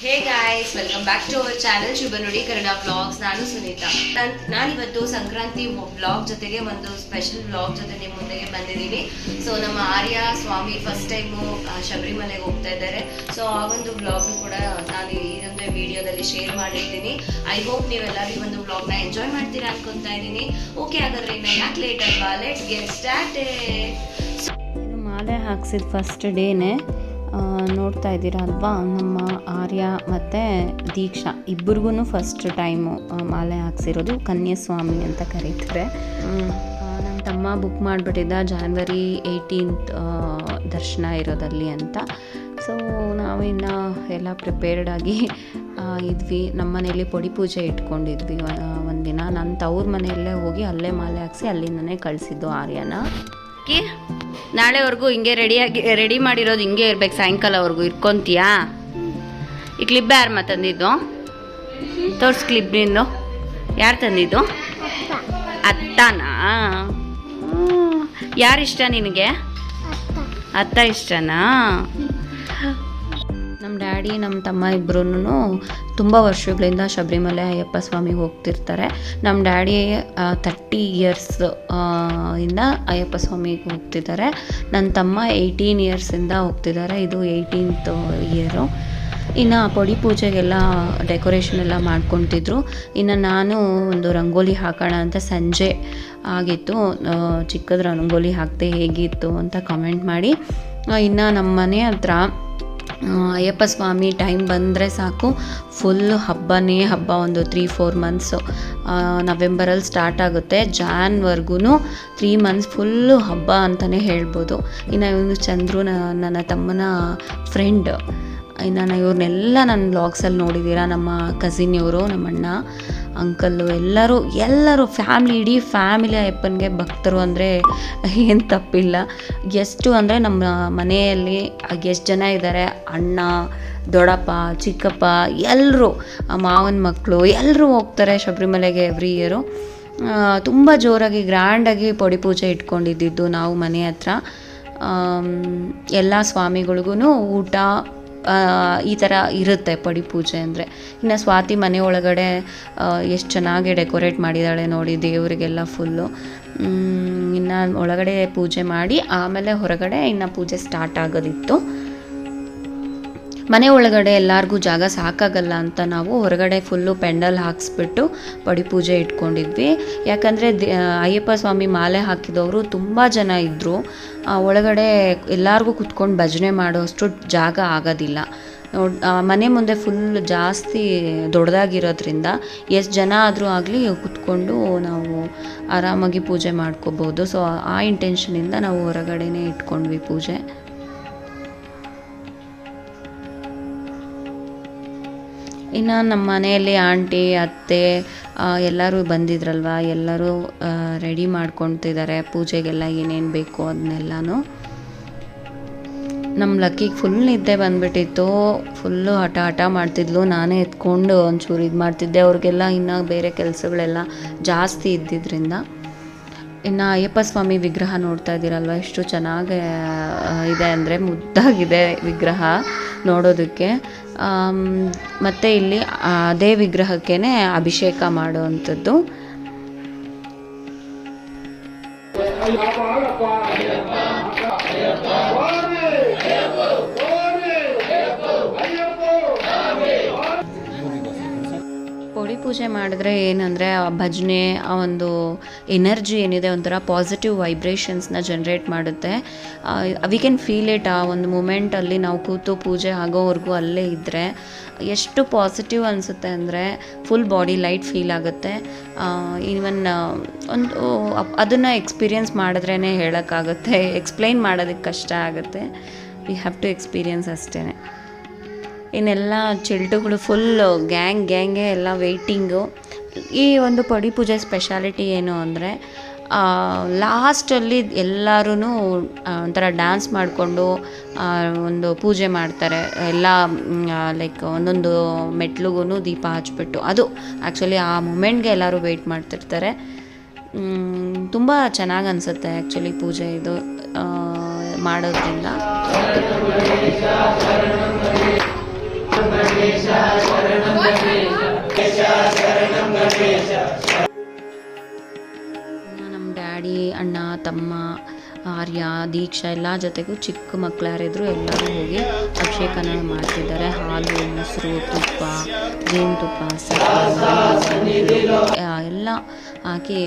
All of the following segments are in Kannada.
Hey guys welcome back to our channel Shubha Nudi Kannada blogs ನಾನು ಸುನೀತಾ. ನಾನು ನಾನಿವತ್ತು ಸಂಕ್ರಾಂತಿ ಬ್ಲಾಗ್ ಜೊತೆಗೆ ಒಂದು ಸ್ಪೆಷಲ್ ಬ್ಲಾಗ್ ಜೊತೆ ನಿಮ್ಮ ಮುಂದೆಗೆ ಬಂದಿದ್ದೀನಿ. ಸೊ ನಮ್ಮ ಆರ್ಯ ಸ್ವಾಮಿ ಫಸ್ಟ್ ಟೈಮು ಶಬರಿಮಲೆಗೆ ಹೋಗ್ತಾ ಇದ್ದಾರೆ. ಸೊ ಆ ಒಂದು ವ್ಲಾಗ್ ಕೂಡ ನಾನು ಇದೊಂದು ವಿಡಿಯೋದಲ್ಲಿ ಶೇರ್ ಮಾಡಿರ್ತೀನಿ. ಐ ಹೋಪ್ ನೀವೆಲ್ಲರೂ ಈ ಒಂದು ವ್ಲಾಗ್ನ ಎಂಜಾಯ್ ಮಾಡ್ತೀರಾ ಅನ್ಕೊಂತಾ ಇದ್ದೀನಿ. ಓಕೆ ಹಾಗಾದ್ರೆ ಇನ್ನು ಯಾಕೆ ಲೇಟ್ ಅಲ್ವಾ? ಲೆಟ್ಸ್ ಗೆಟ್ ಸ್ಟಾರ್ಟ್ ಮಾಲೆ ಹಾಕ್ಸಿದ ಫಸ್ಟ್ ಡೇನೇ ನೋಡ್ತಾ ಇದ್ದೀರಾ ಅಲ್ವಾ? ನಮ್ಮ ಆರ್ಯ ಮತ್ತು ದೀಕ್ಷಾ ಇಬ್ಬರಿಗೂ ಫಸ್ಟ್ ಟೈಮು ಮಾಲೆ ಹಾಕ್ಸಿರೋದು ಕನ್ಯಾಸ್ವಾಮಿ ಅಂತ ಕರೀತಾರೆ. ನಮ್ಮ ತಮ್ಮ ಬುಕ್ ಮಾಡಿಬಿಟ್ಟಿದ್ದ ಜಾನ್ವರಿ ಏಯ್ಟೀನ್ತ್ ದರ್ಶನ ಇರೋದಲ್ಲಿ ಅಂತ. ಸೊ ನಾವಿನ್ನು ಎಲ್ಲ ಪ್ರಿಪೇರ್ಡ್ ಆಗಿ ಇದ್ವಿ. ನಮ್ಮ ಮನೆಯಲ್ಲಿ ಪೊಡಿ ಪೂಜೆ ಇಟ್ಕೊಂಡಿದ್ವಿ ಒಂದಿನ. ನನ್ನ ತವ್ರ ಮನೆಯಲ್ಲೇ ಹೋಗಿ ಅಲ್ಲೇ ಮಾಲೆ ಹಾಕ್ಸಿ ಅಲ್ಲಿಂದನೇ ಕಳಿಸಿದ್ದು ಆರ್ಯನ. ಕಿ ನಾಳೆವರೆಗೂ ಹಿಂಗೆ ರೆಡಿಯಾಗಿ ರೆಡಿ ಮಾಡಿರೋದು ಹಿಂಗೆ ಇರ್ಬೇಕು, ಸಾಯಂಕಾಲವರೆಗೂ ಇಟ್ಕೊಂತೀಯಾ? ಈ ಕ್ಲಿಪ್ ಯಾರು ತಂದಿದ್ದು? ತೋರ್ಸ್ ಕ್ಲಿಪ್ ನಿಂದು. ಯಾರು ತಂದಿದ್ದು? ಅತ್ತನಾ? ಯಾರಿಷ್ಟ ನಿನಗೆ? ಅತ್ತ ಇಷ್ಟನಾ? ನಮ್ಮ ಡ್ಯಾಡಿ ನಮ್ಮ ತಮ್ಮ ಇಬ್ಬರೂ ತುಂಬ ವರ್ಷಗಳಿಂದ ಶಬರಿಮಲೆ ಅಯ್ಯಪ್ಪ ಸ್ವಾಮಿಗೆ ಹೋಗ್ತಿರ್ತಾರೆ. ನಮ್ಮ ಡ್ಯಾಡಿ ತರ್ಟಿ ಇಯರ್ಸ್ ಇಂದ ಅಯ್ಯಪ್ಪ ಸ್ವಾಮಿಗೆ ಹೋಗ್ತಿದ್ದಾರೆ. ನನ್ನ ತಮ್ಮ ಏಯ್ಟೀನ್ ಇಯರ್ಸಿಂದ ಹೋಗ್ತಿದ್ದಾರೆ. ಇದು ಏಯ್ಟೀನ್ತ್ ಇಯರು ಇನ್ನು ಪೊಡಿ ಪೂಜೆಗೆಲ್ಲ ಡೆಕೋರೇಷನ್ ಎಲ್ಲ ಮಾಡ್ಕೊತಿದ್ರು. ಇನ್ನು ನಾನು ಒಂದು ರಂಗೋಲಿ ಹಾಕೋಣ ಅಂತ ಸಂಜೆ ಆಗಿತ್ತು. ಚಿಕ್ಕದ ರಂಗೋಲಿ ಹಾಕಿದೆ ಹೇಗಿತ್ತು ಅಂತ ಕಮೆಂಟ್ ಮಾಡಿ. ಇನ್ನು ನಮ್ಮ ಮನೆ ಹತ್ರ ಅಯ್ಯಪ್ಪ ಸ್ವಾಮಿ ಟೈಮ್ ಬಂದರೆ ಸಾಕು. ಫುಲ್ ಹಬ್ಬನೇ ಹಬ್ಬ ಒಂದು ತ್ರೀ ಫೋರ್ ಮಂತ್ಸು ನವೆಂಬರಲ್ಲಿ ಸ್ಟಾರ್ಟ್ ಆಗುತ್ತೆ. ಜಾನ್ವರ್ಗೂ ತ್ರೀ ಮಂತ್ಸ್ ಫುಲ್ಲು ಹಬ್ಬ ಅಂತಲೇ ಹೇಳ್ಬೋದು. ಇನ್ನು ಇವನು ಚಂದ್ರು ನನ್ನ ತಮ್ಮನ ಫ್ರೆಂಡ್ ಇನ್ನು ನಾನು ಇವ್ರನ್ನೆಲ್ಲ ನನ್ನ ಬ್ಲಾಗ್ಸಲ್ಲಿ ನೋಡಿದ್ದೀರಾ ನಮ್ಮ ಕಸಿನ್ ಇವರು ನಮ್ಮ ಅಣ್ಣ ಅಂಕಲ್ಲು, ಎಲ್ಲರೂ ಎಲ್ಲರೂ ಫ್ಯಾಮ್ಲಿ ಇಡೀ ಫ್ಯಾಮಿಲಿ ಅಯ್ಯಪ್ಪನಿಗೆ ಭಕ್ತರು ಅಂದರೆ ಏನು ತಪ್ಪಿಲ್ಲ. ಎಷ್ಟು ಅಂದರೆ ನಮ್ಮ ಮನೆಯಲ್ಲಿ ಎಷ್ಟು ಜನ ಇದ್ದಾರೆ ಅಣ್ಣ, ದೊಡ್ಡಪ್ಪ, ಚಿಕ್ಕಪ್ಪ ಎಲ್ಲರೂ ಮಾವನ ಮಕ್ಕಳು ಎಲ್ಲರೂ ಹೋಗ್ತಾರೆ ಶಬರಿಮಲೆಗೆ ಎವ್ರಿ ಇಯರು ತುಂಬ ಜೋರಾಗಿ ಗ್ರ್ಯಾಂಡಾಗಿ ಪೊಡಿ ಪೂಜೆ ಇಟ್ಕೊಂಡಿದ್ದಿದ್ದು ನಾವು ಮನೆ ಹತ್ರ. ಎಲ್ಲ ಸ್ವಾಮಿಗಳಿಗೂ ಊಟ ಈ ಥರ ಇರುತ್ತೆ ಪಡಿ ಪೂಜೆ ಅಂದರೆ. ಇನ್ನು ಸ್ವಾತಿ ಮನೆ ಒಳಗಡೆ ಎಷ್ಟು ಚೆನ್ನಾಗಿ ಡೆಕೋರೇಟ್ ಮಾಡಿದ್ದಾಳೆ ನೋಡಿ ದೇವರಿಗೆಲ್ಲ ಫುಲ್ಲು ಇನ್ನು ಒಳಗಡೆ ಪೂಜೆ ಮಾಡಿ, ಆಮೇಲೆ ಹೊರಗಡೆ ಇನ್ನು ಪೂಜೆ ಸ್ಟಾರ್ಟ್ ಆಗೋದಿತ್ತು. ಮನೆ ಒಳಗಡೆ ಎಲ್ಲರಿಗೂ ಜಾಗ ಸಾಕಾಗಲ್ಲ ಅಂತ ನಾವು ಹೊರಗಡೆ ಫುಲ್ಲು ಪೆಂಡಲ್ ಹಾಕಿಸ್ಬಿಟ್ಟು ಪಡಿ ಪೂಜೆ ಇಟ್ಕೊಂಡಿದ್ವಿ. ಯಾಕಂದರೆ ಅಯ್ಯಪ್ಪ ಸ್ವಾಮಿ ಮಾಲೆ ಹಾಕಿದವರು ತುಂಬ ಜನ ಇದ್ದರು ಒಳಗಡೆ ಎಲ್ಲರಿಗೂ ಕುತ್ಕೊಂಡು ಭಜನೆ ಮಾಡೋಷ್ಟು ಜಾಗ ಆಗೋದಿಲ್ಲ. ಮನೆ ಮುಂದೆ ಫುಲ್ ಜಾಸ್ತಿ ದೊಡ್ಡದಾಗಿರೋದ್ರಿಂದ ಎಷ್ಟು ಜನ ಆದರೂ ಆಗಲಿ ಕುತ್ಕೊಂಡು ನಾವು ಆರಾಮಾಗಿ ಪೂಜೆ ಮಾಡ್ಕೋಬೋದು. ಸೊ ಆ ಇಂಟೆನ್ಷನಿಂದ ನಾವು ಹೊರಗಡೆನೇ ಇಟ್ಕೊಂಡ್ವಿ ಪೂಜೆ. ಇನ್ನು ನಮ್ಮ ಮನೆಯಲ್ಲಿ ಆಂಟಿ, ಅತ್ತೆ ಎಲ್ಲರೂ ಬಂದಿದ್ರಲ್ವ? ಎಲ್ಲರೂ ರೆಡಿ ಮಾಡ್ಕೊತಿದ್ದಾರೆ. ಪೂಜೆಗೆಲ್ಲ ಏನೇನು ಬೇಕು ಅದನ್ನೆಲ್ಲನೂ ನಮ್ಮ ಲಕ್ಕಿಗೆ ಫುಲ್ ನಿದ್ದೆ ಬಂದ್ಬಿಟ್ಟಿತ್ತು. ಫುಲ್ಲು ಹಠ ಹಠ ಮಾಡ್ತಿದ್ಲು. ನಾನೇ ಎತ್ಕೊಂಡು ಒಂಚೂರು ಇದು ಮಾಡ್ತಿದ್ದೆ ಅವ್ರಿಗೆಲ್ಲ ಇನ್ನು ಬೇರೆ ಕೆಲಸಗಳೆಲ್ಲ ಜಾಸ್ತಿ ಇದ್ದಿದ್ದರಿಂದ ಇನ್ನು ಅಯ್ಯಪ್ಪ ಸ್ವಾಮಿ ವಿಗ್ರಹ ನೋಡ್ತಾ ಇದ್ದೀರಲ್ವ? ಎಷ್ಟು ಚೆನ್ನಾಗಿ ಇದೆ ಅಂದರೆ ಮುದ್ದಾಗಿದೆ ವಿಗ್ರಹ ನೋಡೋದಕ್ಕೆ. ಮತ್ತು ಇಲ್ಲಿ ಅದೇ ವಿಗ್ರಹಕ್ಕೇ ಅಭಿಷೇಕ ಮಾಡುವಂಥದ್ದು. ಪೂಜೆ ಮಾಡಿದ್ರೆ ಏನಂದರೆ ಆ ಭಜನೆ, ಆ ಒಂದು ಎನರ್ಜಿ ಏನಿದೆ ಒಂಥರ ಪಾಸಿಟಿವ್ ವೈಬ್ರೇಷನ್ಸ್ನ ಜನ್ರೇಟ್ ಮಾಡುತ್ತೆ. ವಿ ಕ್ಯಾನ್ ಫೀಲ್ ಇಟ್ ಆ ಒಂದು ಮೂಮೆಂಟಲ್ಲಿ ನಾವು ಕೂತು ಪೂಜೆ ಆಗೋವರೆಗೂ ಅಲ್ಲೇ ಇದ್ದರೆ ಎಷ್ಟು ಪಾಸಿಟಿವ್ ಅನಿಸುತ್ತೆ ಅಂದರೆ ಫುಲ್ ಬಾಡಿ ಲೈಟ್ ಫೀಲ್ ಆಗುತ್ತೆ. ಈವನ್ ಒಂದು ಅದನ್ನು ಎಕ್ಸ್ಪೀರಿಯನ್ಸ್ ಮಾಡಿದ್ರೇ ಹೇಳೋಕ್ಕಾಗುತ್ತೆ ಎಕ್ಸ್ಪ್ಲೈನ್ ಮಾಡೋದಕ್ಕೆ ಕಷ್ಟ ಆಗುತ್ತೆ. ವಿ ಹ್ಯಾವ್ ಟು ಎಕ್ಸ್ಪೀರಿಯನ್ಸ್ ಅಷ್ಟೇ ಇನ್ನೆಲ್ಲ ಚಿಲ್ಟುಗಳು ಫುಲ್ ಗ್ಯಾಂಗ್ ಗ್ಯಾಂಗೆ ಎಲ್ಲ ವೆಯ್ಟಿಂಗು ಈ ಒಂದು ಪಡಿ ಪೂಜೆ ಸ್ಪೆಷಾಲಿಟಿ ಏನು ಅಂದರೆ ಲಾಸ್ಟಲ್ಲಿ ಎಲ್ಲರೂ ಒಂಥರ ಡ್ಯಾನ್ಸ್ ಮಾಡಿಕೊಂಡು ಒಂದು ಪೂಜೆ ಮಾಡ್ತಾರೆ. ಎಲ್ಲ ಲೈಕ್ ಒಂದೊಂದು ಮೆಟ್ಲಿಗೂ ದೀಪ ಹಚ್ಬಿಟ್ಟು. ಅದು ಆ್ಯಕ್ಚುಲಿ ಆ ಮೂಮೆಂಟ್ಗೆ ಎಲ್ಲರೂ ವೆಯ್ಟ್ ಮಾಡ್ತಿರ್ತಾರೆ. ತುಂಬ ಚೆನ್ನಾಗಿ ಅನಿಸುತ್ತೆ ಆ್ಯಕ್ಚುಲಿ ಪೂಜೆ ಇದು ಮಾಡೋದ್ರಿಂದ. ತಮ್ಮ, ಆರ್ಯ, ದೀಕ್ಷಾ ಎಲ್ಲ ಜೊತೆಗೂ ಚಿಕ್ಕ ಮಕ್ಕಳು ಯಾರಿದ್ರು ಎಲ್ಲರೂ ಹೋಗಿ ಅಭಿಷೇಕನ ಮಾಡ್ತಿದ್ದಾರೆ. ಹಾಲು, ಮೊಸರು, ತುಪ್ಪ ಜೇನುತುಪ್ಪ ಎಲ್ಲ ಹಾಕಿ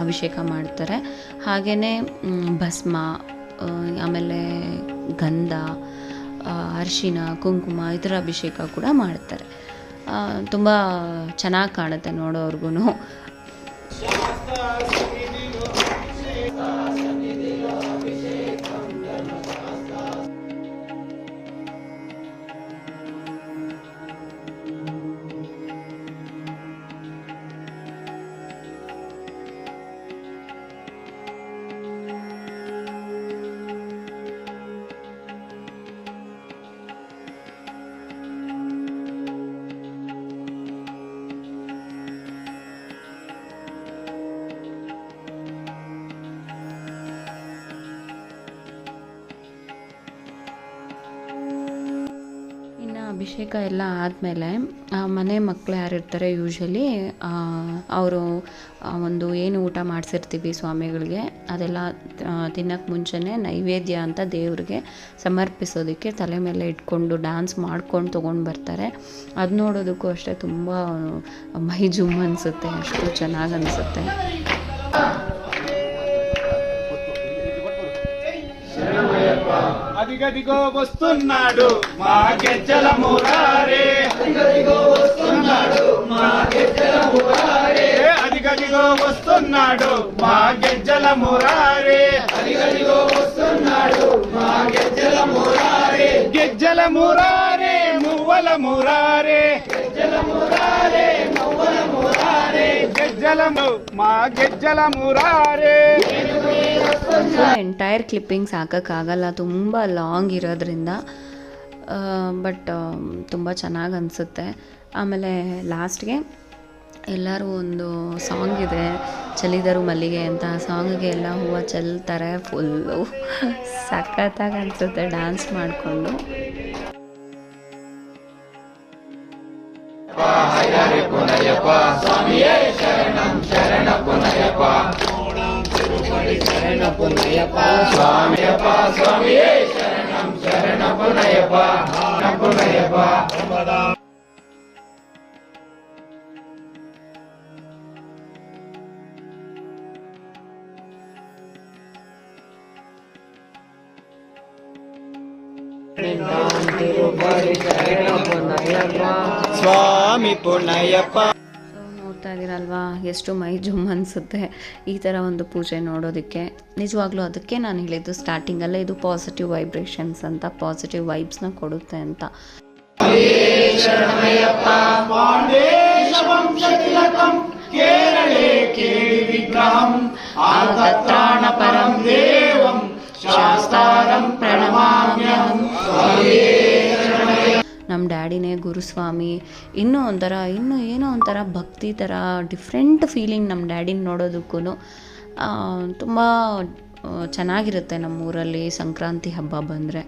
ಅಭಿಷೇಕ ಮಾಡ್ತಾರೆ. ಹಾಗೆಯೇ ಭಸ್ಮ ಆಮೇಲೆ ಗಂಧ ಅರಶಿನ, ಕುಂಕುಮ ಇದರ ಅಭಿಷೇಕ ಕೂಡ ಮಾಡ್ತಾರೆ. ತುಂಬ ಚೆನ್ನಾಗಿ ಕಾಣುತ್ತೆ ನೋಡೋರ್ಗು ಇನ್ನು ಅಭಿಷೇಕ ಎಲ್ಲ ಆದಮೇಲೆ ಮನೆ ಮಕ್ಕಳು ಯಾರಿರ್ತಾರೆ ಯೂಶ್ವಲಿ ಅವರು ಒಂದು ಏನು ಊಟ ಮಾಡಿಸಿರ್ತೀವಿ ಸ್ವಾಮಿಗಳಿಗೆ, ಅದೆಲ್ಲ ತಿನ್ನೋಕ್ಕೆ ಮುಂಚೆನೇ ನೈವೇದ್ಯ ಅಂತ ದೇವ್ರಿಗೆ ಸಮರ್ಪಿಸೋದಕ್ಕೆ ತಲೆ ಮೇಲೆ ಇಟ್ಕೊಂಡು ಡ್ಯಾನ್ಸ್ ಮಾಡ್ಕೊಂಡು ತೊಗೊಂಡು ಬರ್ತಾರೆ. ಅದು ನೋಡೋದಕ್ಕೂ ಅಷ್ಟೇ ತುಂಬ ಮೈ ಜುಮ್ ಅನಿಸುತ್ತೆ ಅಷ್ಟು ಚೆನ್ನಾಗಿ ಅನಿಸುತ್ತೆ. అదిగదిగో వస్తున్నాడు మా గెజ్జల మురారే. అదిగదిగో వస్తున్నాడు మా గెజ్జల మురారే. అదిగదిగో వస్తున్నాడు మా గెజ్జల మురారే. అదిగదిగో వస్తున్నాడు మా గెజ్జల మురారే. గెజ్జల మురారే మువ్వల మురారే. గెజ్జల మురారే. గెజ్జల ము- మా గెజ్జల మురారే ಸೊ ಎಂಟೈರ್ ಕ್ಲಿಪ್ಪಿಂಗ್ಸ್ ಹಾಕೋಕ್ಕಾಗಲ್ಲ ತುಂಬ ಲಾಂಗ್ ಇರೋದ್ರಿಂದ ಬಟ್ ತುಂಬ ಚೆನ್ನಾಗಿ ಅನಿಸುತ್ತೆ ಆಮೇಲೆ ಲಾಸ್ಟ್ಗೆ ಎಲ್ಲರೂ ಒಂದು ಸಾಂಗ್ ಇದೆ ಚಲಿದರು ಮಲ್ಲಿಗೆ ಅಂತ ಆ ಸಾಂಗಿಗೆ ಎಲ್ಲ ಹೂವು ಚೆಲ್ತಾರೆ ಫುಲ್ಲು ಸಖತ್ತಾಗಿ ಅನಿಸುತ್ತೆ ಡ್ಯಾನ್ಸ್ ಮಾಡಿಕೊಂಡು புனையப்பா சுவாமியே சரணம் சரண புனையப்பா சரண புனையப்பா சுவாமியப்பா சுவாமியே சரணம் சரண புனையப்பா புனையப்பா ಸ್ವಾಮಿ ಪುಣಯಪ್ಪ ಸೊ ನೋಡ್ತಾ ಇದ್ದೀರಲ್ವಾ? ಎಷ್ಟು ಮೈ ಜುಮ್ ಅನಿಸುತ್ತೆ. ಈ ಥರ ಒಂದು ಪೂಜೆ ನೋಡೋದಕ್ಕೆ. ನಿಜವಾಗ್ಲೂ ಅದಕ್ಕೆ ನಾನು ಹೇಳಿದ್ದು ಸ್ಟಾರ್ಟಿಂಗಲ್ಲೇ ಇದು ಪಾಸಿಟಿವ್ ವೈಬ್ರೇಷನ್ಸ್ ಅಂತ ಪಾಸಿಟಿವ್ ವೈಬ್ಸ್ನ ಕೊಡುತ್ತೆ ಅಂತ. ಪರಂ ದೇವಂ. ಶಾಸ್ತಾರಂ ಪ್ರಣಮಾಮ್ಯಹಂ. ನಮ್ಮ ಡ್ಯಾಡಿನೇ, ಗುರುಸ್ವಾಮಿ, ಇನ್ನೂ ಒಂಥರ, ಇನ್ನೂ ಏನೋ ಒಂಥರ ಭಕ್ತಿ ಥರ ಡಿಫ್ರೆಂಟ್ ಫೀಲಿಂಗ್ ನಮ್ಮ ಡ್ಯಾಡಿನ ನೋಡೋದಕ್ಕೂ ತುಂಬ ಚೆನ್ನಾಗಿರುತ್ತೆ ನಮ್ಮೂರಲ್ಲಿ ಸಂಕ್ರಾಂತಿ ಹಬ್ಬ ಬಂದರೆ.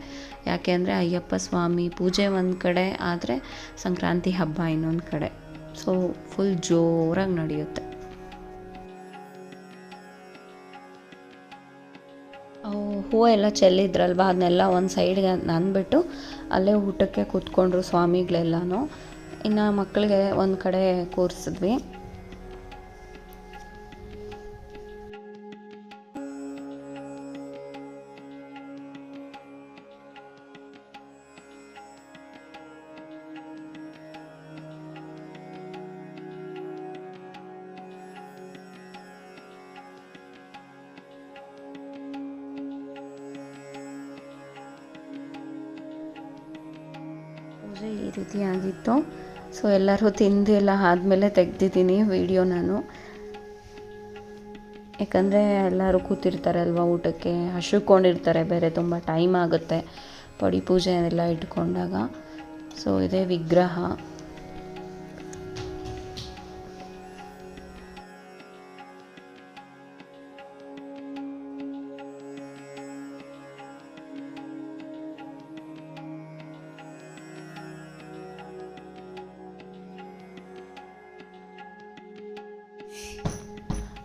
ಯಾಕೆ ಅಂದರೆ ಅಯ್ಯಪ್ಪ ಸ್ವಾಮಿ ಪೂಜೆ ಒಂದು ಕಡೆ, ಆದರೆ ಸಂಕ್ರಾಂತಿ ಹಬ್ಬ ಇನ್ನೊಂದು ಕಡೆ. ಸೊ ಫುಲ್ ಜೋರಾಗಿ ನಡೆಯುತ್ತೆ. ಹೂವು ಎಲ್ಲ ಚೆಲ್ಲಿದ್ರಲ್ವ, ಅದನ್ನೆಲ್ಲ ಒಂದು ಸೈಡ್ಗೆ ಅಂದ್ಬಿಟ್ಟು ಅಲ್ಲೇ ಊಟಕ್ಕೆ ಕೂತ್ಕೊಂಡ್ರು ಸ್ವಾಮಿಗಳೆಲ್ಲನೂ. ಇನ್ನು ಮಕ್ಕಳಿಗೆ ಒಂದು ಕಡೆ ಕೂರಿಸಿದ್ವಿ. ಪೂಜೆ ಈ ರೀತಿ ಆಗಿತ್ತು. ಸೊ ಎಲ್ಲರೂ ತಿಂದು ಎಲ್ಲ ಆದಮೇಲೆ ತೆಗ್ದಿದ್ದೀನಿ ವಿಡಿಯೋ ನಾನು. ಯಾಕಂದರೆ ಎಲ್ಲರೂ ಕೂತಿರ್ತಾರೆ ಅಲ್ವಾ ಊಟಕ್ಕೆ? ಹಸಿಕೊಂಡಿರ್ತಾರೆ ಬೇರೆ ತುಂಬ ಟೈಮ್ ಆಗುತ್ತೆ. ಪಡಿ ಪೂಜೆ ಎಲ್ಲ ಇಟ್ಕೊಂಡಾಗ. ಸೊ ಇದೇ ವಿಗ್ರಹ.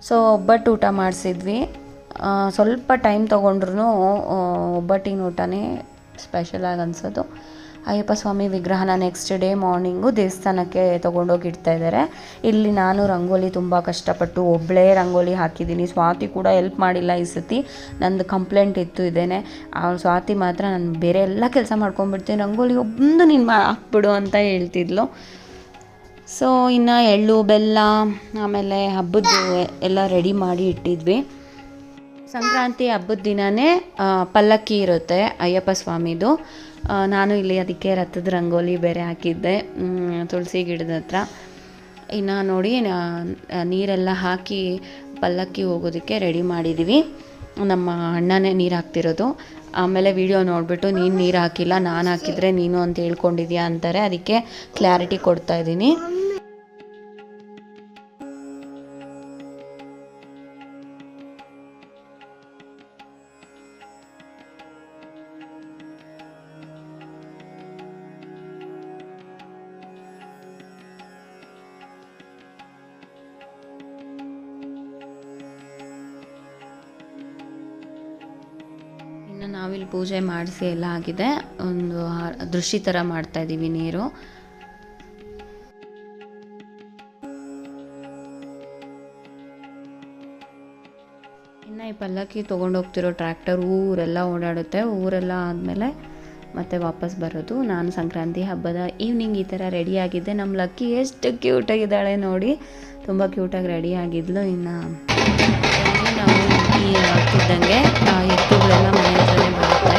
ಸೊ ಒಬ್ಬಟ್ಟು ಊಟ ಮಾಡಿಸಿದ್ವಿ. ಸ್ವಲ್ಪ ಟೈಮ್ ತೊಗೊಂಡ್ರು ಒಬ್ಬಟ್ಟಿನ ಊಟನೇ ಸ್ಪೆಷಲಾಗಿ ಅನಿಸೋದು. ಅಯ್ಯಪ್ಪ ಸ್ವಾಮಿ ವಿಗ್ರಹನ ನೆಕ್ಸ್ಟ್ ಡೇ ಮಾರ್ನಿಂಗು ದೇವಸ್ಥಾನಕ್ಕೆ ತೊಗೊಂಡೋಗಿ ಇಡ್ತಾ ಇದ್ದಾರೆ ಇಲ್ಲಿ ನಾನು ರಂಗೋಲಿ ತುಂಬ ಕಷ್ಟಪಟ್ಟು ಒಬ್ಬಳೇ ರಂಗೋಲಿ ಹಾಕಿದ್ದೀನಿ. ಸ್ವಾತಿ ಕೂಡ ಹೆಲ್ಪ್ ಮಾಡಿಲ್ಲ ಈ ಸತಿ. ನಂದು ಕಂಪ್ಲೇಂಟ್ ಇತ್ತು ಇದೇನೆ. ಆ, ಸ್ವಾತಿ ಮಾತ್ರ ನಾನು ಬೇರೆ ಎಲ್ಲ ಕೆಲಸ ಮಾಡ್ಕೊಂಡ್ಬಿಡ್ತೀನಿ. ರಂಗೋಲಿ ಒಂದು ನೀನು ಹಾಕ್ಬಿಡು ಅಂತ ಹೇಳ್ತಿದ್ಲು. ಸೊ ಇನ್ನು ಎಳ್ಳು, ಬೆಲ್ಲ, ಆಮೇಲೆ ಹಬ್ಬದ್ದು ಎಲ್ಲ ರೆಡಿ ಮಾಡಿ ಇಟ್ಟಿದ್ವಿ. ಸಂಕ್ರಾಂತಿ ಹಬ್ಬದ ದಿನವೇ ಪಲ್ಲಕ್ಕಿ ಇರುತ್ತೆ ಅಯ್ಯಪ್ಪ ಸ್ವಾಮಿದು. ನಾನು ಇಲ್ಲಿ ಅದಕ್ಕೆ ರಥದ ರಂಗೋಲಿ ಬೇರೆ ಹಾಕಿದ್ದೆ ತುಳಸಿ ಗಿಡದ ಹತ್ರ. ಇನ್ನು ನೋಡಿ ನೀರೆಲ್ಲ ಹಾಕಿ ಪಲ್ಲಕ್ಕಿ ಹೋಗೋದಕ್ಕೆ ರೆಡಿ ಮಾಡಿದ್ದೀವಿ ನಮ್ಮ ಅಣ್ಣನೇ ನೀರು ಹಾಕ್ತಿರೋದು. ಆಮೇಲೆ ವಿಡಿಯೋ ನೋಡಿಬಿಟ್ಟು, ನೀನು ನೀರು ಹಾಕಿಲ್ಲ, ನಾನು ಹಾಕಿದರೆ ನೀನು ಅಂತ ಹೇಳ್ಕೊಂಡಿದ್ಯಾ ಅಂತಾರೆ. ಅದಕ್ಕೆ ಕ್ಲಾರಿಟಿ ಕೊಡ್ತಾ ಇದ್ದೀನಿ. ನಾವಿಲ್ಲಿ ಪೂಜೆ ಮಾಡಿಸಿ ಎಲ್ಲ ಆಗಿದೆ. ಒಂದು ದೃಷ್ಟಿ ಥರ ಮಾಡ್ತಾ ಇದ್ದೀವಿ ನೀರು. ಇನ್ನು ಈ ಪಲ್ಲಕ್ಕಿ ತೊಗೊಂಡೋಗ್ತಿರೋ ಟ್ರ್ಯಾಕ್ಟರ್ ಊರೆಲ್ಲ ಓಡಾಡುತ್ತೆ. ಊರೆಲ್ಲ ಆದಮೇಲೆ ಮತ್ತೆ ವಾಪಸ್ ಬರೋದು. ನಾನು ಸಂಕ್ರಾಂತಿ ಹಬ್ಬದ ಈವ್ನಿಂಗ್ ಈ ಥರ ರೆಡಿ ಆಗಿದ್ದೆ. ನಮ್ಮ ಲಕ್ಕಿ ಎಷ್ಟು ಕ್ಯೂಟಾಗಿದ್ದಾಳೆ ನೋಡಿ. ತುಂಬ ಕ್ಯೂಟಾಗಿ ರೆಡಿ ಆಗಿದ್ಲು. ಇನ್ನು ನಾವು ಈ ಆಗ್ತಿದ್ದಂಗೆ ಎತ್ತುಗಳೆಲ್ಲ ಮನೆ ಹತ್ರನೇ ಬರುತ್ತೆ.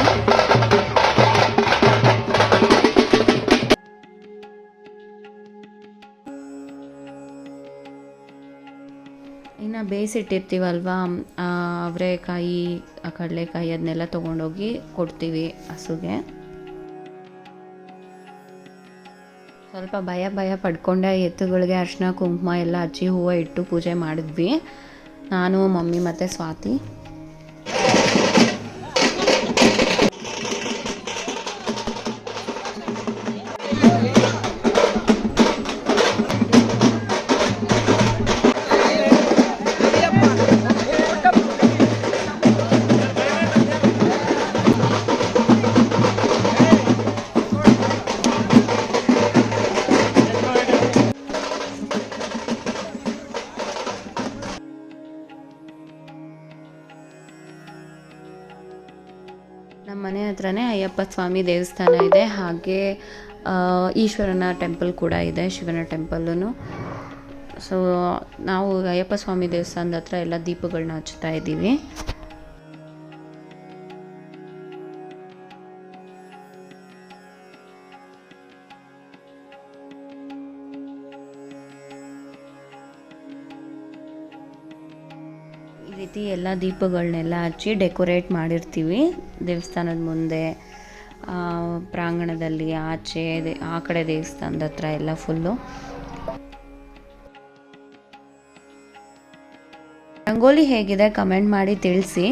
ಇನ್ನು ಬೇಯಿಸಿಟ್ಟಿರ್ತೀವಲ್ವಾ? ಅವರೆಕಾಯಿ ಕಡಲೆಕಾಯಿ ಅದನ್ನೆಲ್ಲ ತೊಗೊಂಡೋಗಿ ಕೊಡ್ತೀವಿ ಹಸುಗೆ. ಸ್ವಲ್ಪ ಭಯ ಭಯ ಪಡ್ಕೊಂಡೆ ಎತ್ತುಗಳಿಗೆ ಅರ್ಶಿನ, ಕುಂಕುಮ ಎಲ್ಲ ಹಚ್ಚಿ ಹೂವು ಇಟ್ಟು ಪೂಜೆ ಮಾಡಿದ್ವಿ. ನಾನು ಮಮ್ಮಿ ಮತ್ತು ಸ್ವಾತಿ. ಸ್ವಾಮಿ ದೇವಸ್ಥಾನ ಇದೆ. ಹಾಗೆ ಈಶ್ವರನ ಟೆಂಪಲ್ ಕೂಡ ಇದೆ, ಶಿವನ ಟೆಂಪಲ್ಲೂ ಸೊ ನಾವು ಅಯ್ಯಪ್ಪ ಸ್ವಾಮಿ ದೇವಸ್ಥಾನದ ಹತ್ರ ಎಲ್ಲ ದೀಪಗಳನ್ನ ಹಚ್ತಾ ಇದ್ದೀವಿ. ಈ ರೀತಿ ಎಲ್ಲ ದೀಪಗಳನ್ನೆಲ್ಲ ಹಚ್ಚಿ ಡೆಕೋರೇಟ್ ಮಾಡಿರ್ತೀವಿ ದೇವಸ್ಥಾನದ ಮುಂದೆ. ಪ್ರಾಂಗಣದಲ್ಲಿ ಆಚೆ ಆ ಕಡೆ ದೇವಸ್ಥಾನದ ಹತ್ರ ಎಲ್ಲ ಫುಲ್ಲು ರಂಗೋಲಿ ಹೇಗಿದೆ ಕಮೆಂಟ್ ಮಾಡಿ ತಿಳಿಸಿ.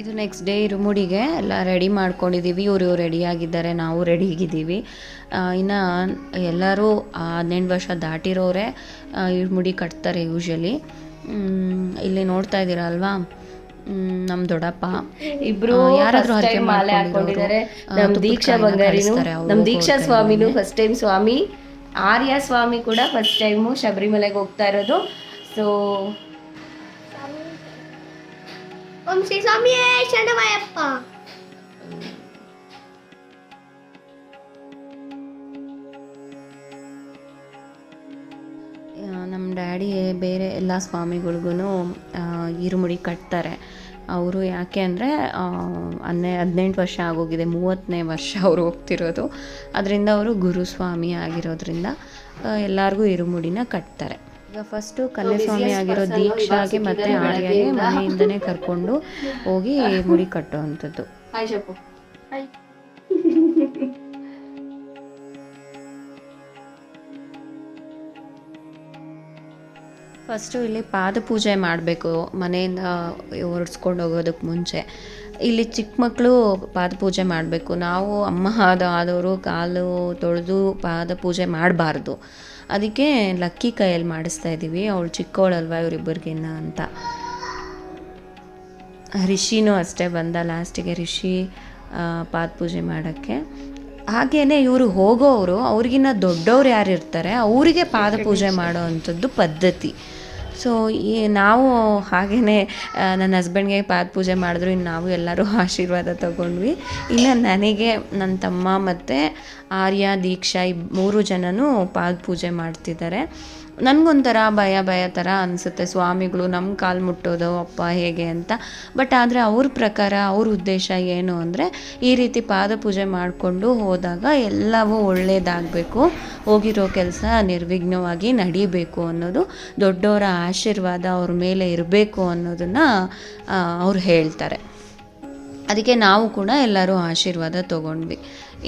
ಇದು ನೆಕ್ಸ್ಟ್ ಡೇ ಇರುಮುಡಿಗೆ ಎಲ್ಲ ರೆಡಿ ಮಾಡ್ಕೊಂಡಿದ್ದೀವಿ ಇವರು ರೆಡಿ ಆಗಿದ್ದಾರೆ, ನಾವು ರೆಡಿ ಆಗಿದ್ದೀವಿ. ಇನ್ನು ಎಲ್ಲರೂ ಹದಿನೆಂಟು ವರ್ಷ ದಾಟಿರೋರೆ ಇರುಮುಡಿ ಕಟ್ತಾರೆ ಯೂಶಲಿ ಇಲ್ಲಿ ನೋಡ್ತಾ ಇದ್ದೀರಾ ನಮ್ ದೊಡ್ಡಪ್ಪ. ಇಬ್ರು ಯಾರಾದ್ರೂ ಹರಕೆ ಮಾಲೆ ಹಾಕೊಂಡಿದ್ದಾರೆ. ನಮ್ ದೀಕ್ಷಾ ಬಂಗಾರಿನು ನಮ್ ದೀಕ್ಷಾ ಸ್ವಾಮಿನೂ ಫಸ್ಟ್ ಟೈಮ್ ಸ್ವಾಮಿ. ಆರ್ಯ ಸ್ವಾಮಿ ಕೂಡ ಫಸ್ಟ್ ಟೈಮು ಶಬರಿಮಲೆಗೆ ಹೋಗ್ತಾ ಇರೋದು. ಸೊ ಓಂ ಶ್ರೀ ಸ್ವಾಮಿಯೇ ಶರಣಮಯ್ಯಪ್ಪ. ನಮ್ಮ ಡ್ಯಾಡಿ ಬೇರೆ ಎಲ್ಲ ಸ್ವಾಮಿಗಳಿಗೂ ಇರುಮುಡಿ ಕಟ್ತಾರೆ. ಅವರು ಯಾಕೆ ಅಂದರೆ ಹನ್ನೆ ಹದಿನೆಂಟು ವರ್ಷ ಆಗೋಗಿದೆ ಮೂವತ್ತನೇ ವರ್ಷ ಅವರು ಹೋಗ್ತಿರೋದು. ಅದರಿಂದ ಅವರು ಗುರುಸ್ವಾಮಿ ಆಗಿರೋದ್ರಿಂದ ಎಲ್ಲರಿಗೂ ಇರುಮುಡಿನ ಕಟ್ತಾರೆ. ಈಗ ಫಸ್ಟು ಸ್ವಾಮಿ ಆಗಿರೋ ದೀಕ್ಷಾಗೆ ಮತ್ತೆ ಆರ್ಯಾಗೆ. ಮನೆಯಿಂದನೇ ಕರ್ಕೊಂಡು ಹೋಗಿ ಮುಡಿ ಕಟ್ಟುವಂಥದ್ದು. ಹಾಯ್ ಫಸ್ಟು ಇಲ್ಲಿ ಪಾದ ಪೂಜೆ ಮಾಡಬೇಕು ಮನೆಯಿಂದ ಹೊರಡ್ಸ್ಕೊಂಡು ಹೋಗೋದಕ್ಕೆ ಮುಂಚೆ. ಇಲ್ಲಿ ಚಿಕ್ಕ ಮಕ್ಕಳು ಪಾದ ಪೂಜೆ ಮಾಡಬೇಕು. ನಾವು ಅಮ್ಮ ಆದ ಆದವರು ಕಾಲು ತೊಳೆದು ಪಾದ ಪೂಜೆ ಮಾಡಬಾರ್ದು. ಅದಕ್ಕೆ ಲಕ್ಕಿ ಕೈಯಲ್ಲಿ ಮಾಡಿಸ್ತಾ ಇದ್ದೀವಿ. ಅವಳು ಚಿಕ್ಕವಳಲ್ವ ಇವರಿಬ್ಬರಿಗಿನ್ನ ಅಂತ. ರಿಷಿನೂ ಅಷ್ಟೇ ಬಂದ ಲಾಸ್ಟಿಗೆ ರಿಷಿ ಪಾದ ಪೂಜೆ ಮಾಡೋಕ್ಕೆ. ಹಾಗೆಯೇ ಇವರು ಹೋಗೋವರು ಅವ್ರಿಗಿನ್ನ ದೊಡ್ಡವ್ರು ಯಾರು ಇರ್ತಾರೆ ಅವರಿಗೆ ಪಾದ ಪೂಜೆ ಮಾಡೋ ಅಂಥದ್ದು ಪದ್ಧತಿ. ಸೊ ಈ ನಾವು ಹಾಗೆಯೇ ನನ್ನ ಹಸ್ಬೆಂಡ್ಗೆ ಪಾದ ಪೂಜೆ ಮಾಡಿದ್ರು, ಇನ್ನು ನಾವು ಎಲ್ಲರೂ ಆಶೀರ್ವಾದ ತಗೊಂಡ್ವಿ. ಇನ್ನು ನನಗೆ, ನನ್ನ ತಮ್ಮ ಮತ್ತು ಆರ್ಯ, ದೀಕ್ಷಾ ಈ ಮೂರು ಜನನೂ ಪಾದ ಪೂಜೆ ಮಾಡ್ತಿದ್ದಾರೆ. ನನಗೊಂಥರ ಭಯ ಭಯ ಥರ ಅನಿಸುತ್ತೆ. ಸ್ವಾಮಿಗಳು ನಮ್ಮ ಕಾಲು ಮುಟ್ಟೋದು, ಅಪ್ಪ ಹೇಗೆ ಅಂತ. ಬಟ್ ಆದರೆ ಅವ್ರ ಪ್ರಕಾರ, ಅವ್ರ ಉದ್ದೇಶ ಏನು ಅಂದರೆ, ಈ ರೀತಿ ಪಾದ ಪೂಜೆ ಮಾಡಿಕೊಂಡು ಹೋದಾಗ ಎಲ್ಲವೂ ಒಳ್ಳೆಯದಾಗಬೇಕು ಹೋಗಿರೋ ಕೆಲಸ ನಿರ್ವಿಘ್ನವಾಗಿ ನಡೀಬೇಕು ಅನ್ನೋದು ದೊಡ್ಡವರ ಆಶೀರ್ವಾದ ಅವ್ರ ಮೇಲೆ ಇರಬೇಕು ಅನ್ನೋದನ್ನು ಅವ್ರು ಹೇಳ್ತಾರೆ. ಅದಕ್ಕೆ ನಾವು ಕೂಡ ಎಲ್ಲರೂ ಆಶೀರ್ವಾದ ತಗೊಂಡ್ವಿ.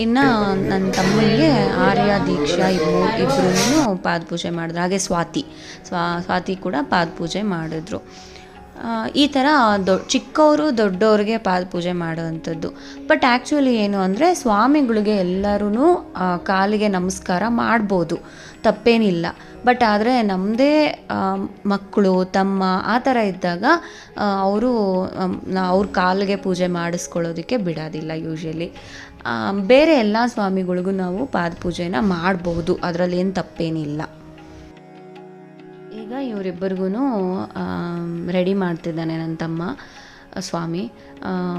ಇನ್ನು ನನ್ನ ತಮ್ಮನಿಗೆ ಆರ್ಯ, ದೀಕ್ಷಾ ಇಬ್ಬರು ಇಬ್ಬರೂ ಪಾದ ಪೂಜೆ ಮಾಡಿದ್ರು. ಹಾಗೆ ಸ್ವಾತಿ. ಸ್ವಾ ಸ್ವಾತಿ ಕೂಡ ಪಾದ ಪೂಜೆ ಮಾಡಿದ್ರು ಈ ಥರ ದೊ ಚಿಕ್ಕವರು ದೊಡ್ಡವ್ರಿಗೆ ಪಾದ ಪೂಜೆ ಮಾಡೋವಂಥದ್ದು. ಬಟ್ ಆ್ಯಕ್ಚುಲಿ ಏನು ಅಂದರೆ ಸ್ವಾಮಿಗಳಿಗೆ ಎಲ್ಲರೂ ಕಾಲಿಗೆ ನಮಸ್ಕಾರ ಮಾಡ್ಬೋದು. ತಪ್ಪೇನಿಲ್ಲ. ಬಟ್ ಆದರೆ ನಮ್ಮದೇ ಮಕ್ಕಳು, ತಮ್ಮ ಆ ಥರ ಇದ್ದಾಗ ಅವರು ಅವ್ರ ಕಾಲಿಗೆ ಪೂಜೆ ಮಾಡಿಸ್ಕೊಳ್ಳೋದಕ್ಕೆ ಬಿಡೋದಿಲ್ಲ ಯೂಶ್ವಲಿ ಬೇರೆ ಎಲ್ಲ ಸ್ವಾಮಿಗಳಿಗೂ ನಾವು ಪಾದ ಪೂಜೆನ ಮಾಡ್ಬೋದು. ಅದರಲ್ಲಿ ಏನು ತಪ್ಪೇನಿಲ್ಲ. ಈಗ ಇವರಿಬ್ಬರಿಗೂ ರೆಡಿ ಮಾಡ್ತಿದ್ದಾನೆ ನನ್ನ ತಮ್ಮ ಸ್ವಾಮಿ.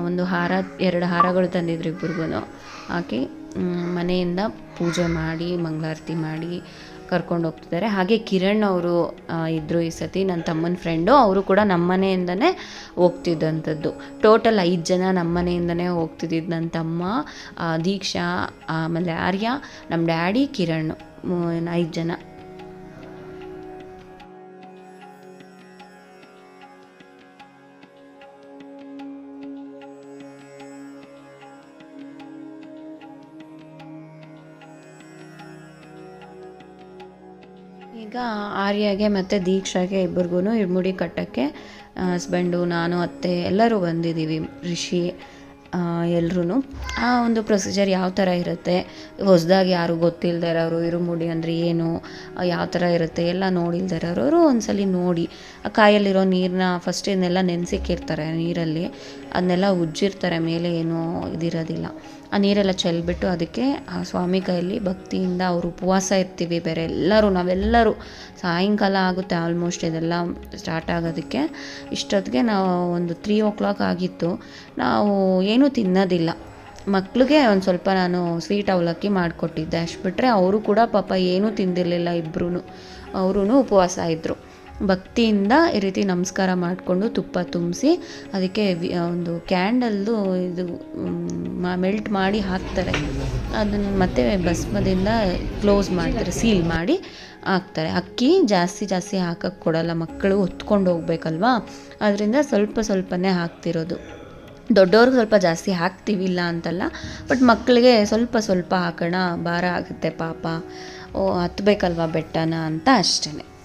ಒಂದು ಹಾರ, ಎರಡು ಹಾರಗಳು ತಂದಿದ್ರು ಇಬ್ಬರಿಗೂ ಹಾಕಿ ಮನೆಯಿಂದ ಪೂಜೆ ಮಾಡಿ, ಮಂಗಳಾರತಿ ಮಾಡಿ ಕರ್ಕೊಂಡು ಹೋಗ್ತಿದ್ದಾರೆ. ಹಾಗೆ ಕಿರಣ್ ಅವರು ಇದ್ದರು ಈ ಸತಿ ನನ್ನ ತಮ್ಮನ ಫ್ರೆಂಡು ಅವರು ಕೂಡ ನಮ್ಮನೆಯಿಂದನೇ ಹೋಗ್ತಿದ್ದಂಥದ್ದು. ಟೋಟಲ್ ಐದು ಜನ ನಮ್ಮನೆಯಿಂದನೇ ಹೋಗ್ತಿದ್ದಿದ್ದು ನನ್ನ ತಮ್ಮ ದೀಕ್ಷಾ, ಆಮೇಲೆ ಆರ್ಯ ನಮ್ಮ ಡ್ಯಾಡಿ, ಕಿರಣ್ ಐದು ಜನ. ಈಗ ಆರ್ಯಗೆ ಮತ್ತು ದೀಕ್ಷಾಗೆ ಇಬ್ಬರಿಗೂ ಇರ್ಮುಡಿ ಕಟ್ಟೋಕ್ಕೆ ಹಸ್ಬೆಂಡು, ನಾನು, ಅತ್ತೆ ಎಲ್ಲರೂ ಬಂದಿದ್ದೀವಿ, ರಿಷಿ ಎಲ್ಲರೂ ಆ ಒಂದು ಪ್ರೊಸೀಜರ್ ಯಾವ ಥರ ಇರುತ್ತೆ? ಹೊಸ್ದಾಗಿ ಯಾರು ಗೊತ್ತಿಲ್ಲದೆ ಇರೋರು ಇರುಮುಡಿ ಅಂದರೆ ಏನು ಯಾವ ಥರ ಇರುತ್ತೆ ಎಲ್ಲ ನೋಡಿಲ್ದೆ ಇರೋರು ಒಂದ್ಸಲಿ ನೋಡಿ. ಆ, ಕಾಯಲ್ಲಿರೋ ನೀರನ್ನ ಫಸ್ಟ್ ಇದನ್ನೆಲ್ಲ ನೆನೆಸಿಕ್ಕಿರ್ತಾರೆ ನೀರಲ್ಲಿ. ಅದನ್ನೆಲ್ಲ ಉಜ್ಜಿರ್ತಾರೆ, ಮೇಲೆ ಏನೂ ಇದಿರೋದಿಲ್ಲ. ಆ ನೀರೆಲ್ಲ ಚೆಲ್ಬಿಟ್ಟು ಅದಕ್ಕೆ ಆ ಸ್ವಾಮಿ ಕೈಯಲ್ಲಿ ಭಕ್ತಿಯಿಂದ ಅವರು ಉಪವಾಸ ಇರ್ತೀವಿ ಬೇರೆ ಎಲ್ಲರೂ, ನಾವೆಲ್ಲರೂ. ಸಾಯಂಕಾಲ ಆಗುತ್ತೆ ಆಲ್ಮೋಸ್ಟ್ ಇದೆಲ್ಲ ಸ್ಟಾರ್ಟ್ ಆಗೋದಕ್ಕೆ. ಇಷ್ಟೊತ್ತಿಗೆ ನಾವು ಒಂದು ತ್ರೀ ಓ ಕ್ಲಾಕ್ ಆಗಿತ್ತು. ನಾವು ಏನೂ ತಿನ್ನೋದಿಲ್ಲ. ಮಕ್ಳಿಗೆ ಒಂದು ಸ್ವಲ್ಪ ನಾನು ಸ್ವೀಟ್ ಅವಲಕ್ಕಿ ಮಾಡಿಕೊಟ್ಟಿದ್ದೆ. ಅಷ್ಟು ಬಿಟ್ಟರೆ ಅವರು ಕೂಡ ಪಾಪ ಏನೂ ತಿಂದಿರಲಿಲ್ಲ ಇಬ್ಬರೂ ಅವರೂ ಉಪವಾಸ ಇದ್ದರು ಭಕ್ತಿಯಿಂದ ಈ ರೀತಿ ನಮಸ್ಕಾರ ಮಾಡಿಕೊಂಡು ತುಪ್ಪ ತುಂಬಿಸಿ ಅದಕ್ಕೆ ಒಂದು ಕ್ಯಾಂಡಲ್ದು ಇದು ಮೆಲ್ಟ್ ಮಾಡಿ ಹಾಕ್ತಾರೆ. ಅದನ್ನು ಮತ್ತೆ ಭಸ್ಮದಿಂದ ಕ್ಲೋಸ್ ಮಾಡ್ತಾರೆ, ಸೀಲ್ ಮಾಡಿ ಹಾಕ್ತಾರೆ. ಅಕ್ಕಿ ಜಾಸ್ತಿ ಜಾಸ್ತಿ ಹಾಕಕ್ಕೆ ಕೊಡಲ್ಲ, ಮಕ್ಕಳು ಹೊತ್ಕೊಂಡು ಹೋಗ್ಬೇಕಲ್ವಾ? ಅದರಿಂದ ಸ್ವಲ್ಪ ಸ್ವಲ್ಪನೇ ಹಾಕ್ತಿರೋದು. ದೊಡ್ಡವ್ರಿಗೆ ಸ್ವಲ್ಪ ಜಾಸ್ತಿ ಹಾಕ್ತೀವಿ ಇಲ್ಲ ಅಂತಲ್ಲ, ಬಟ್ ಮಕ್ಕಳಿಗೆ ಸ್ವಲ್ಪ ಸ್ವಲ್ಪ ಹಾಕೋಣ, ಭಾರ ಆಗುತ್ತೆ ಪಾಪ. ಓ, ಹತ್ಬೇಕಲ್ವಾ ಬೆಟ್ಟನ ಅಂತ ಅಷ್ಟೇ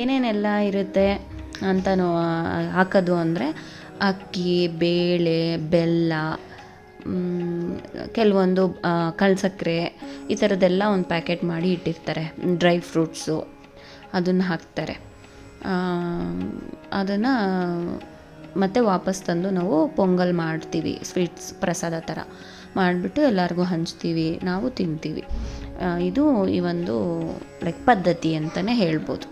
ಏನೇನೆಲ್ಲ ಇರುತ್ತೆ ಅಂತ ಹಾಕೋದು ಅಂದರೆ ಅಕ್ಕಿ, ಬೇಳೆ, ಬೆಲ್ಲ ಕೆಲವೊಂದು ಕಳ್ಸಕ್ಕರೆ ಈ ಥರದ್ದೆಲ್ಲ ಒಂದು ಪ್ಯಾಕೆಟ್ ಮಾಡಿ ಇಟ್ಟಿರ್ತಾರೆ. ಡ್ರೈ ಫ್ರೂಟ್ಸು ಅದನ್ನು ಹಾಕ್ತಾರೆ. ಅದನ್ನು ಮತ್ತೆ ವಾಪಸ್ ತಂದು ನಾವು ಪೊಂಗಲ್ ಮಾಡ್ತೀವಿ, ಸ್ವೀಟ್ಸ್ ಪ್ರಸಾದ ಥರ. ಮಾಡಿಬಿಟ್ಟು ಎಲ್ಲರಿಗೂ ಹಂಚ್ತೀವಿ, ನಾವು ತಿಂತೀವಿ. ಇದು ಈ ಒಂದು ಲೈಕ್ ಪದ್ಧತಿ ಅಂತಲೇ ಹೇಳ್ಬೋದು.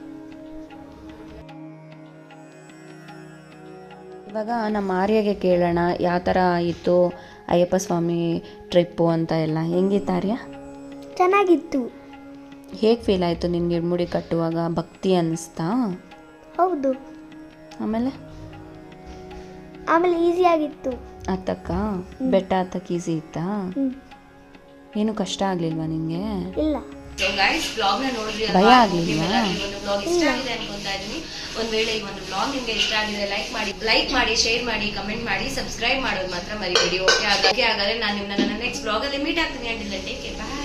ಇವಾಗ ನಮ್ಮ ಆರ್ಯಗೆ ಕೇಳೋಣ ಯಾವ ಥರ ಇತ್ತು ಅಯ್ಯಪ್ಪ ಸ್ವಾಮಿ ಟ್ರಿಪ್ಪು ಅಂತ ಎಲ್ಲ. ಹೆಂಗಿತ್ತು ಆರ್ಯ? ಚೆನ್ನಾಗಿತ್ತು. ಹೇಗೆ ಫೀಲ್ ಆಯಿತು ನಿನ್ಗೆ ಮುಡಿ ಕಟ್ಟುವಾಗ? ಭಕ್ತಿ ಅನ್ನಿಸ್ತಾ ಹೌದು. ಆಮೇಲೆ? ಆಮೇಲೆ ಈಸಿ ಆಗಿತ್ತು. ಹತ್ತಕ್ಕ ಬೆಟ್ಟ ಹತ್ತಕ್ಕೆ ಈಸಿ ಇತ್ತಾ? ಹ್ಮ್. ಏನು ಕಷ್ಟ ಆಗಲಿಲ್ವಾ ನಿನಗೆ ಇಲ್ಲ. ಭಯ ಆಗಲಿಲ್ಲ. ಒಂದು ಬ್ಲಾಗ್ ಇಷ್ಟ ಆಗಿದೆ ಅನ್ಕೊಂತಾ ಇದೀನಿ ಒಂದ್ ವೇಳೆ ಈ ಒಂದು ಬ್ಲಾಗ್ ನಿಮ್ಗೆ ಇಷ್ಟ ಆಗಿದೆ ಲೈಕ್ ಮಾಡಿ ಲೈಕ್ ಮಾಡಿ ಶೇರ್ ಮಾಡಿ ಕಮೆಂಟ್ ಮಾಡಿ ಸಬ್ಸ್ಕ್ರೈಬ್ ಮಾಡೋದು ಮಾತ್ರ ಮರಿಬೇಡಿ ಓಕೆ ಹಾಗಾಗಿ ಹಾಗಾದ್ರೆ ನಾನು ನಿಮ್ಮನ್ನ ನನ್ನ ನೆಕ್ಸ್ಟ್ ಬ್ಲಾಗ್ ಅಲ್ಲಿ ಮೀಟ್ ಆಗ್ತೀನಿ. ಅಂಟಿಲ್ಲ ಟೇಕ್ ಬಾಯ್